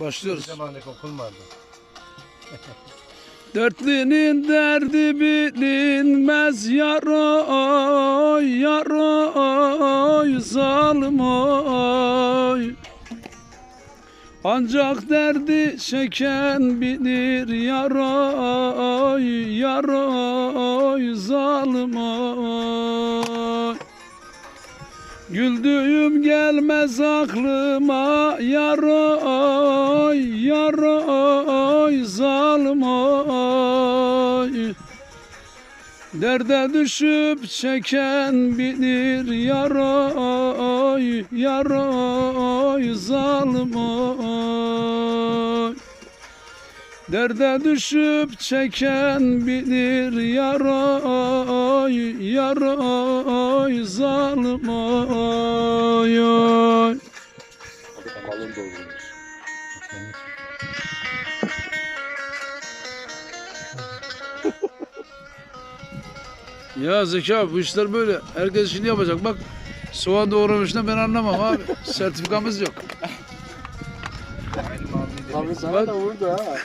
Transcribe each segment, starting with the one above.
Başlıyoruz. Dertlinin derdi bilinmez yaroy yaroy zalim oy. Ancak derdi çeken bilir yaroy yaroy zalim oy Güldüğüm gelmez aklıma zalim oy. Derde düşüp çeken bilir zalim oy Derde düşüp çeken bilir yaroy yaroy zalim oy oy. Ya Zeka bu işler böyle. Herkes işini yapacak. Bak soğan doğramışını ben anlamam abi. Sertifikamız yok. Abi sana Bak. da vurdu ha.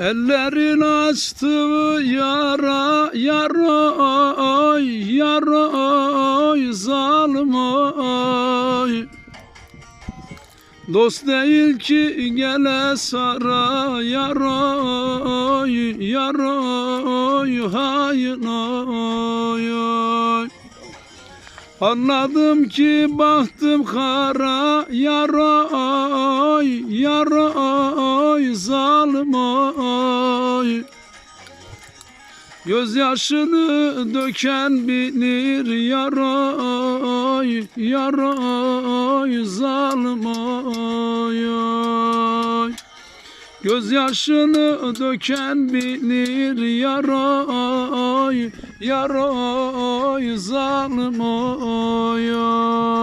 Ellerin açtığı yara yaroy yaroy zalim oy. Dost değil ki gele sara yaroy yaroy hain oy oy Anladım ki baktım kara yaroy yaroy zalim oy Gözyaşını döken bilir yaroy yaroy zalim oy oy Gözyaşını döken bilir yaroy yaroy zalim oy oy